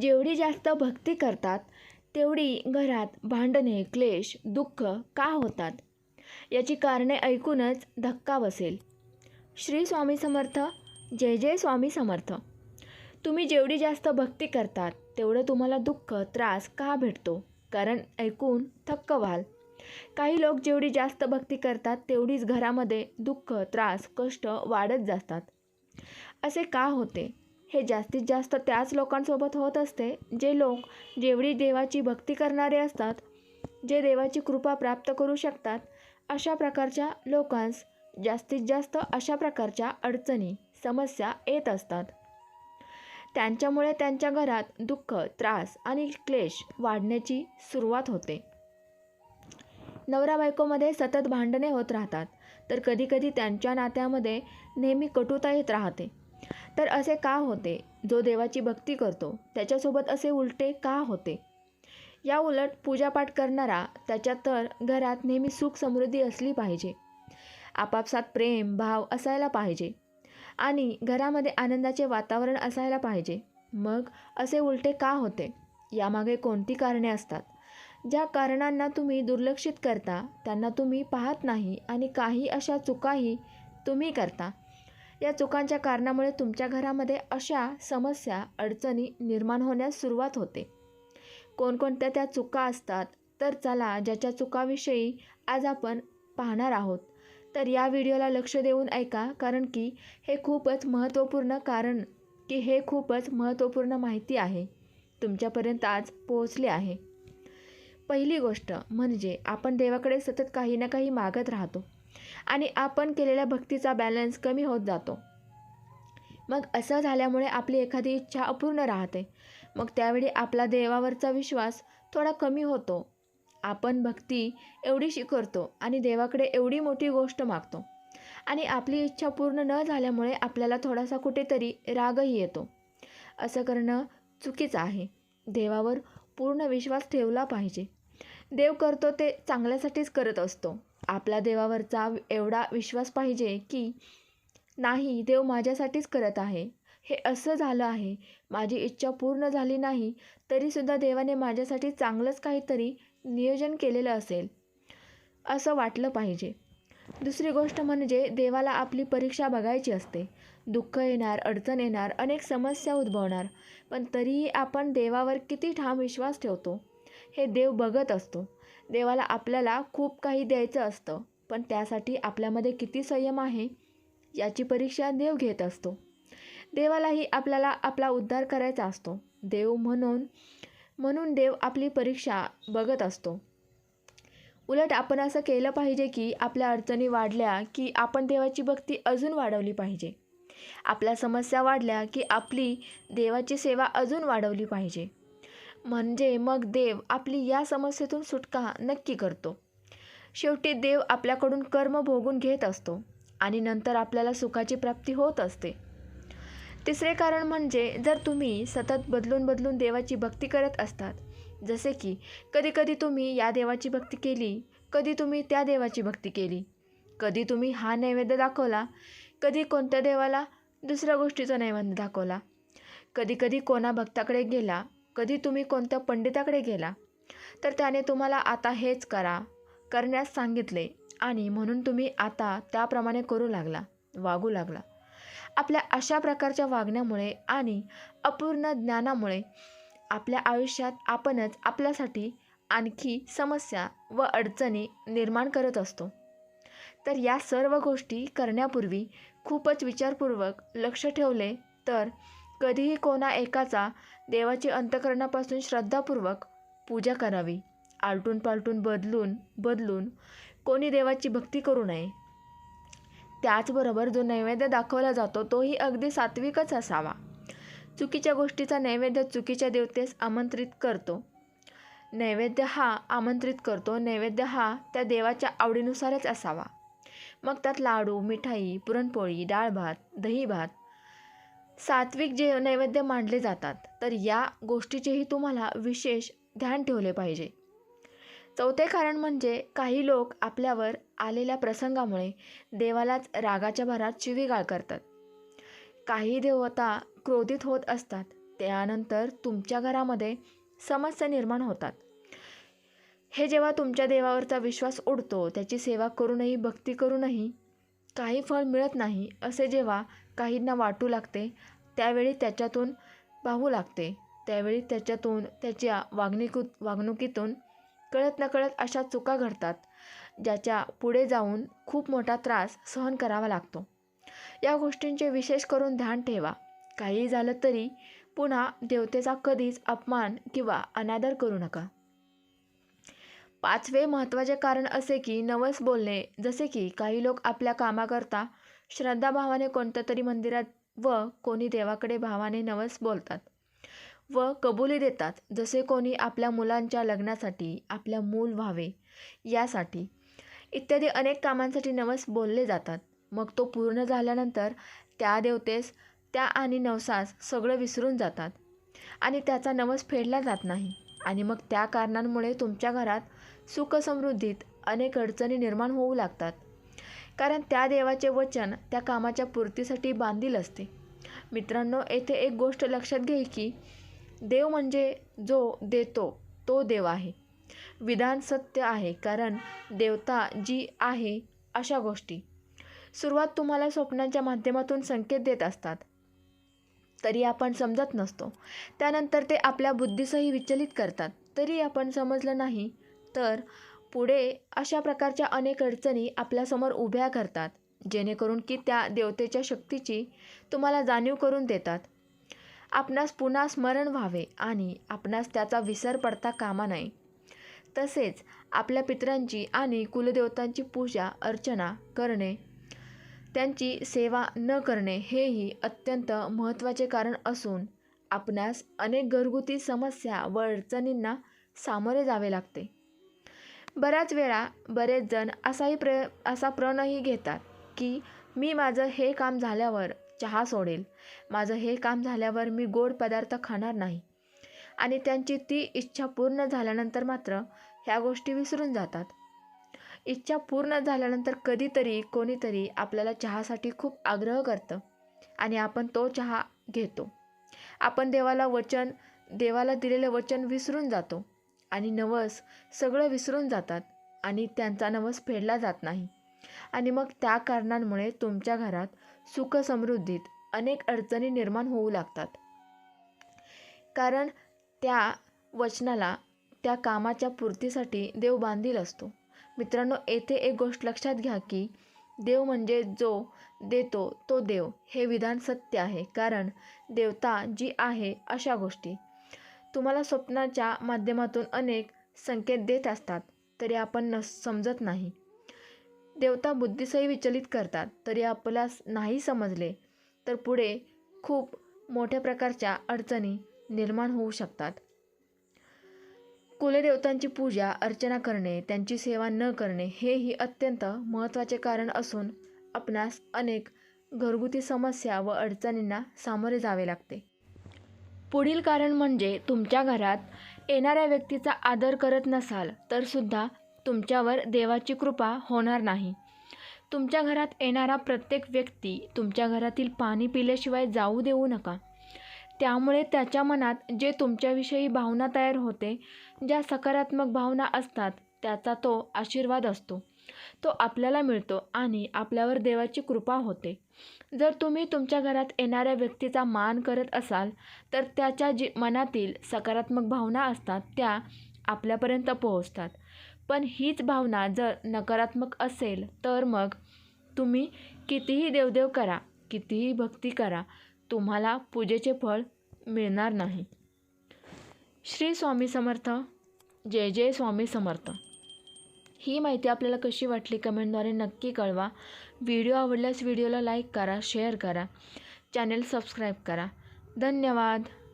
जेवढी जास्त भक्ती करतात तेवढी घरात भांडणे क्लेश दुःख का होतात? याची कारणे ऐकूनच धक्का बसेल. श्री स्वामी समर्थ. जय जय स्वामी समर्थ. तुम्ही जेवढी जास्त भक्ती करतात तेवढं तुम्हाला दुःख त्रास का भेटतो? कारण ऐकून थक्क व्हाल. काही लोक जेवढी जास्त भक्ती करतात तेवढीच घरामध्ये दुःख त्रास कष्ट वाढत जातात. असे का होते? हे जास्तीत जास्त त्याच लोकांसोबत होत असते जे लोक जेवढी देवाची भक्ती करणारे असतात जे देवाची कृपा प्राप्त करू शकतात अशा प्रकारच्या लोकांस जास्तीत जास्त अशा प्रकारच्या अडचणी समस्या येत असतात. त्यांच्यामुळे त्यांच्या घरात दुःख त्रास आणि क्लेश वाढण्याची सुरुवात होते. नवरा बायकोमध्ये सतत भांडणे होत राहतात तर कधीकधी त्यांच्या नात्यामध्ये नेहमी कटुता येत राहते. तर असे का होते? जो देवाची भक्ती करतो त्याच्यासोबत असे उलटे का होते? या उलट पूजापाठ करणारा त्याच्या तर घरात नेहमी सुख समृद्धी असली पाहिजे. आपापसात प्रेम भाव असायला पाहिजे. आणि घरामध्ये आनंदाचे वातावरण असायला पाहिजे. मग असे उलटे का होते? यामागे कोणती कारणे असतात? ज्या कारणांना तुम्ही दुर्लक्षित करता त्यांना तुम्ही पाहत नाही आणि काही अशा चुकाही तुम्ही करता. या चुकांच्या कारणामुळे तुमच्या घरामध्ये अशा समस्या अडचणी निर्माण होण्यास सुरुवात होते. कोणकोणत्या त्या चुका असतात तर चला ज्याच्या चुकाविषयी आज आपण पाहणार आहोत. तर या व्हिडिओला लक्ष देऊन ऐका कारण की हे खूपच महत्त्वपूर्ण कारण की हे खूपच महत्त्वपूर्ण माहिती आहे. तुमच्यापर्यंत आज पोहोचले आहे. पहिली गोष्ट म्हणजे आपण देवाकडे सतत काही ना काही मागत राहतो. आणि आपण केलेल्या भक्तीचा बॅलन्स कमी होत जातो. मग असं झाल्यामुळे आपली एखादी इच्छा अपूर्ण राहते. मग त्यावेळी आपला देवावरचा विश्वास थोडा कमी होतो. आपण भक्ती एवढीशी करतो आणि देवाकडे एवढी मोठी गोष्ट मागतो. आणि आपली इच्छा पूर्ण न झाल्यामुळे आपल्याला थोडासा कुठेतरी रागही येतो. असं करणं चुकीचं आहे. देवावर पूर्ण विश्वास ठेवला पाहिजे. देव करतो ते चांगल्यासाठीच करत असतो. आपला देवावरचा एवढा विश्वास पाहिजे की नाही देव माझ्यासाठीच करत आहे. हे असं झालं आहे. माझी इच्छा पूर्ण झाली नाही तरीसुद्धा देवाने माझ्यासाठी चांगलंच काहीतरी नियोजन केलेलं असेल असं वाटलं पाहिजे. दुसरी गोष्ट म्हणजे देवाला आपली परीक्षा बघायची असते. दुःख येणार अडचण येणार अनेक समस्या उद्भवणार पण तरीही आपण देवावर किती ठाम विश्वास ठेवतो हे देव बघत असतो. देवाला आपल्याला खूप काही द्यायचं असतं. पण त्यासाठी आपल्यामध्ये किती संयम आहे याची परीक्षा देव घेत असतो. देवालाही आपल्याला आपला उद्धार करायचा असतो. देव म्हणून म्हणून देव आपली परीक्षा बघत असतो. उलट आपण असं केलं पाहिजे की आपल्या अडचणी वाढल्या की आपण देवाची भक्ती अजून वाढवली पाहिजे. आपल्या समस्या वाढल्या की आपली देवाची सेवा अजून वाढवली पाहिजे. म्हणजे मग देव आपली या समस्येतून सुटका नक्की करतो. शेवटी देव आपल्याकडून कर्म भोगून घेत असतो आणि नंतर आपल्याला सुखाची प्राप्ती होत असते. तिसरे कारण म्हणजे जर तुम्ही सतत बदलून बदलून देवाची भक्ती करत असतात जसे की कधीकधी तुम्ही या देवाची भक्ती केली कधी तुम्ही त्या देवाची भक्ती केली कधी तुम्ही हा नैवेद्य दाखवला कधी कोणत्या देवाला दुसऱ्या गोष्टीचा नैवेद्य दाखवला कधीकधी कोणा भक्ताकडे गेला कधी तुम्ही कोणत्या पंडिताकडे गेला? तर त्याने तुम्हाला आता हेच करा करण्यास सांगितले आणि म्हणून तुम्ही आता त्याप्रमाणे करू लागला वागू लागला. आपल्या अशा प्रकारच्या वागण्यामुळे आणि अपूर्ण ज्ञानामुळे आपल्या आयुष्यात आपणच आपल्यासाठी आणखी समस्या व अडचणी निर्माण करत असतो. तर या सर्व गोष्टी करण्यापूर्वी खूपच विचारपूर्वक लक्ष ठेवले तर कधीही कोणा एकाचा देवाची अंतकरणापासून श्रद्धापूर्वक पूजा करावी. आलटून पालटून बदलून बदलून कोणी देवाची भक्ती करू नये. त्याचबरोबर जो नैवेद्य दाखवला जातो तोही अगदी सात्विकच असावा. चुकीच्या गोष्टीचा नैवेद्य चुकीच्या देवतेस आमंत्रित करतो. नैवेद्य हा आमंत्रित करतो नैवेद्य हा त्या देवाच्या आवडीनुसारच असावा. मग त्यात लाडू मिठाई पुरणपोळी डाळ भात दही भात सात्विक जे नैवेद्य मांडले जातात तर या गोष्टीचेही तुम्हाला विशेष ध्यान ठेवले पाहिजे. चौथे कारण म्हणजे काही लोक आपल्यावर आलेल्या प्रसंगामुळे देवालाच रागाच्या भरात शिवीगाळ करतात. काही देवता क्रोधित होत असतात त्यानंतर तुमच्या घरामध्ये समस्या निर्माण होतात. हे जेव्हा तुमच्या देवावरचा विश्वास उडतो त्याची सेवा करूनही भक्ती करूनही काही फळ मिळत नाही असे जेव्हा काहींना वाटू लागते त्यावेळी त्याच्यातून पाहू लागते. त्यावेळी त्याच्यातून त्याच्या वागणुकीत वागणुकीतून कळत नकळत अशा चुका घडतात ज्याच्या पुढे जाऊन खूप मोठा त्रास सहन करावा लागतो. या गोष्टींचे विशेष करून ध्यान ठेवा. काही झालं तरी पुन्हा देवतेचा कधीच अपमान किंवा अनादर करू नका. पाचवे महत्त्वाचे कारण असे की नवस बोलणे जसे की काही लोक आपल्या कामाकरता श्रद्धाभावाने कोणत्या तरी मंदिरात व कोणी देवाकडे भावाने नवस बोलतात व कबुली देतात. जसे कोणी आपल्या मुलांच्या लग्नासाठी आपल्या मूल व्हावे यासाठी इत्यादी अनेक कामांसाठी नवस बोलले जातात. मग तो पूर्ण झाल्यानंतर त्या देवतेस त्या आणि नवसास सगळं विसरून जातात आणि त्याचा नवस फेडला जात नाही. आणि मग त्या कारणांमुळे तुमच्या घरात सुखसमृद्धीत अनेक अडचणी निर्माण होऊ लागतात. कारण त्या देवाचे वचन त्या कामाच्या पूर्तीसाठी बांधील असते. मित्रांनो येथे एक गोष्ट लक्षात घे की देव म्हणजे जो देतो तो देव आहे. विधान सत्य आहे कारण देवता जी आहे अशा गोष्टी. सुरुवात तुम्हाला स्वप्नांच्या माध्यमातून संकेत देत असतात. तरी आपण समजत नसतो. त्यानंतर ते आपल्या बुद्धीसही विचलित करतात. तरी आपण समजलं नाही तर पुढे अशा प्रकारच्या अनेक अडचणी आपल्यासमोर उभ्या करतात जेणेकरून की त्या देवतेच्या शक्तीची तुम्हाला जाणीव करून देतात. आपणास पुन्हा स्मरण व्हावे आणि आपणास त्याचा विसर पडता कामा नये. तसेच आपल्या पितरांची आणि कुलदेवतांची पूजा अर्चना करणे त्यांची सेवा न करणे हेही अत्यंत महत्त्वाचे कारण असून आपणास अनेक घरगुती समस्या व अडचणींना सामोरे जावे लागते. बऱ्याच वेळा बरेच जण असाही प्र असा प्रणही घेतात की मी माझं हे काम झाल्यावर चहा सोडेल. माझं हे काम झाल्यावर मी गोड पदार्थ खाणार नाही. आणि त्यांची ती इच्छा पूर्ण झाल्यानंतर मात्र ह्या गोष्टी विसरून जातात. इच्छा पूर्ण झाल्यानंतर कधीतरी कोणीतरी आपल्याला चहासाठी खूप आग्रह करतं आणि आपण तो चहा घेतो. आपण देवाला वचन देवाला दिलेलं वचन विसरून जातो. आणि नवस सगळं विसरून जातात आणि त्यांचा नवस फेडला जात नाही. आणि मग त्या कारणांमुळे तुमच्या घरात सुखसमृद्धीत अनेक अडचणी निर्माण होऊ लागतात. कारण त्या वचनाला त्या कामाच्या पूर्तीसाठी देव बांधील असतो. मित्रांनो येथे एक गोष्ट लक्षात घ्या की देव म्हणजे जो देतो तो देव हे विधान सत्य आहे. कारण देवता जी आहे अशा गोष्टी. तुम्हाला स्वप्नाच्या माध्यमातून अनेक संकेत देत असतात तरी आपण न समजत नाही. देवता बुद्धीसही विचलित करतात तरी आपल्यास नाही समजले तर पुढे खूप मोठ्या प्रकारच्या अडचणी निर्माण होऊ शकतात. कुलदेवतांची पूजा अर्चना करणे त्यांची सेवा न करणे हेही अत्यंत महत्त्वाचे कारण असून आपणास अनेक घरगुती समस्या व अडचणींना सामोरे जावे लागते. पुढील कारण म्हणजे तुमच्या घरात येणाऱ्या व्यक्तीचा आदर करत नसाल तर सुद्धा तुमच्यावर देवाची कृपा होणार नाही. तुमच्या घरात येणारा प्रत्येक व्यक्ती तुमच्या घरातील पाणी पिल्याशिवाय जाऊ देऊ नका. त्यामुळे त्याच्या मनात जे तुमच्याविषयी भावना तयार होते ज्या सकारात्मक भावना असतात त्याचा तो आशीर्वाद असतो. तो आपल्याला मिळतो आणि आपल्यावर देवाची कृपा होते. जर तुम्ही तुमच्या घरात येणाऱ्या व्यक्तीचा मान करत असाल तर त्याच्या जी मनातील सकारात्मक भावना असतात त्या आपल्यापर्यंत पोहोचतात. पण हीच भावना जर नकारात्मक असेल तर मग तुम्ही कितीही देवदेव करा कितीही भक्ती करा तुम्हाला पूजेचे फळ मिळणार नाही. श्री स्वामी समर्थ. जय जय स्वामी समर्थ. ही माहिती आपल्याला कशी वाटली कमेंटद्वारे नक्की कळवा. व्हिडिओ आवडल्यास व्हिडिओला लाईक करा शेअर करा. चॅनेल सबस्क्राईब करा. धन्यवाद.